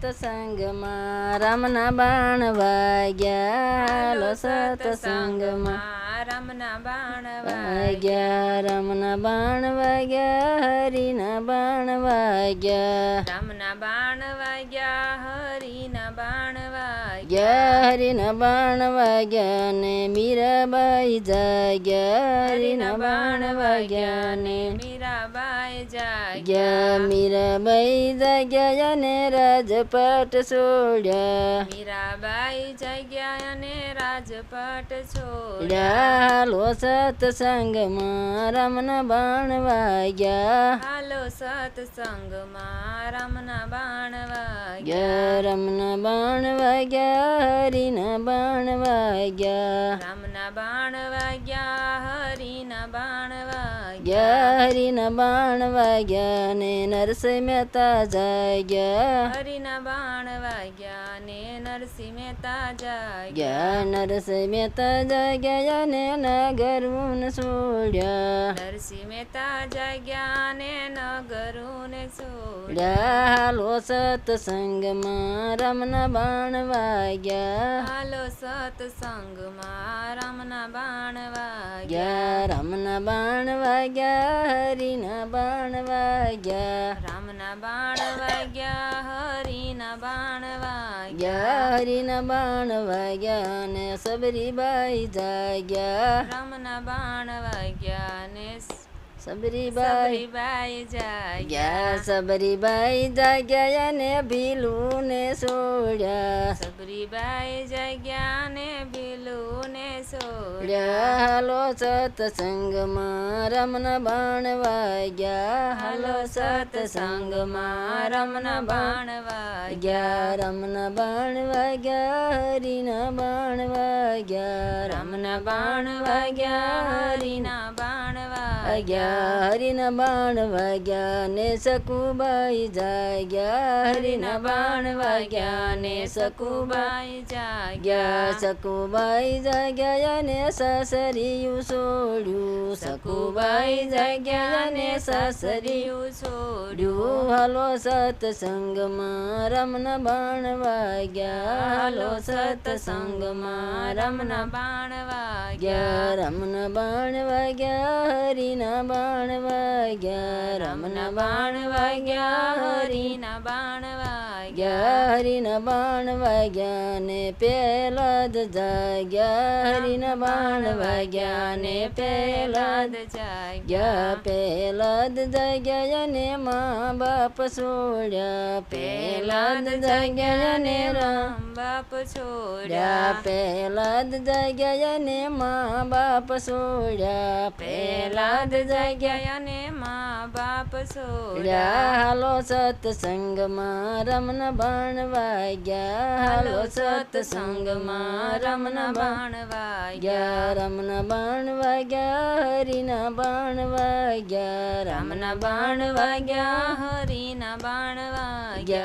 સત્સંગમાં રામના બાણ વાગ્યા લો સત્સંગમાં રામના બાણ વાગ્યા રામના બાણ વાગ્યા હરિના બાણ વાગ્યા. વાગ્યા ગયા હરિના બાણ વાગ્યા ને મીરાબાઈ જાગ્યા હરિના બાણ વાગ્યા ને મીરાબાઈ જાગ્યા. ગયા મીરાબાઈ જાગ્યા ને રાજપાટ છોડ્યા. મીરાબાઈ જાગ્યા ને રાજપાટ છોડ્યા. હાલો સત્સંગમાં રામના બાણ વાગ્યા. હાલો સત્સંગમાં રામના બાણ વાગ્યા ગયા રામના બાણ વાગ્યા હરિના બાણ વાગ્યા. રામના બાણ વાગ્યા હરિના બાણ વાગ્યા ગયા હરિના બાણ વાગ્યા ને નરસિંહ મહેતા જાગ્યા હરિના બાણ વાગ્યા ને નરસિંહ મહેતા જાગ્યા ગયા નરસિંહ મહેતા જાગ્યા ને નગરવું છોડ્યા નરસિંહ મહેતા જાગ્યા ને નગરુને છોડ્યા ડાલો સત્સંગમાં રામના બાણ વાગ્યા હાલો સત્સંગમાં રામના બાણ વાગ્યા ગયા રામના બાણ વાગ્યા હરિના બાણ વાગ્યા. રામના બાણ વાગ્યા હરિના બાણ વાગ્યા. ગયા હરિના બાણ વાગ્યા ને સબરીબાઈ જાગ્યા. રામના બાણ વાગ્યા ને સબરીબાઈ. ગયા સબરીબાઈ જાગ્યા ને ભીલું ને સોડ્યા. સબરીબાઈ જાગ્યા ને ભીલું ને સોડ્યા હાલો સત્સંગમાં રમન બાણ વાગ્યા. હાલો સત્સંગમાં રમન બાણ વાગ્યા. રમન રમના બાણ વાગ્યા હરિના બાણ વાગ્યા. રમન બાણ વાગ્યા હરિના બાણ વાગ્યા વાગ્યા હરિના બાણ વાગ્યા ને સકુબાઈ જાગ્યા હરિના બાણ વાગ્યા ને સકુબાઈ સકુબાઈ જાગ્યા ગયા સકુબાઈ જાગ્યા ને સાસરિયું છોડ્યું સકુબાઈ જાગ્યા ને સાસરિયું છોડ્યું હાલો સત્સંગમાં રમના બાણ વાગ્યા વાગ્યા ગયા રમના બાણ વાગ્યા, હરિના બાણ વાગ્યા રમના બાણ વાગ્યા હરિ હરિના બાણ વાગ્યા. ગયા હરિના બાણ વાગ્યા ને પેલા જ જાગ્યા. હરિના બાણ વાગ્યા ને પેલા જ જાગ્યા ગયા પેલા જ જાગ્યા ને મા બાપ છોડ્યા. પેલા જ જાગ્યા ને રામ બાપ છોડ્યા. પેલા જ જાગ્યા ને મા બાપ છોડ્યા. પેલા જ જાગ્યા ને મા બાપ છોડ્યા. હાલો સત્સંગમાં રમના બાણ વાગ્યા હાલો સત્સંગમાં રમના બાણ વાગ્યા રમન બાણ વાગ્યા હરિના બાણ વાગ્યા રામના રામના બાણ વાગ્યા બાણ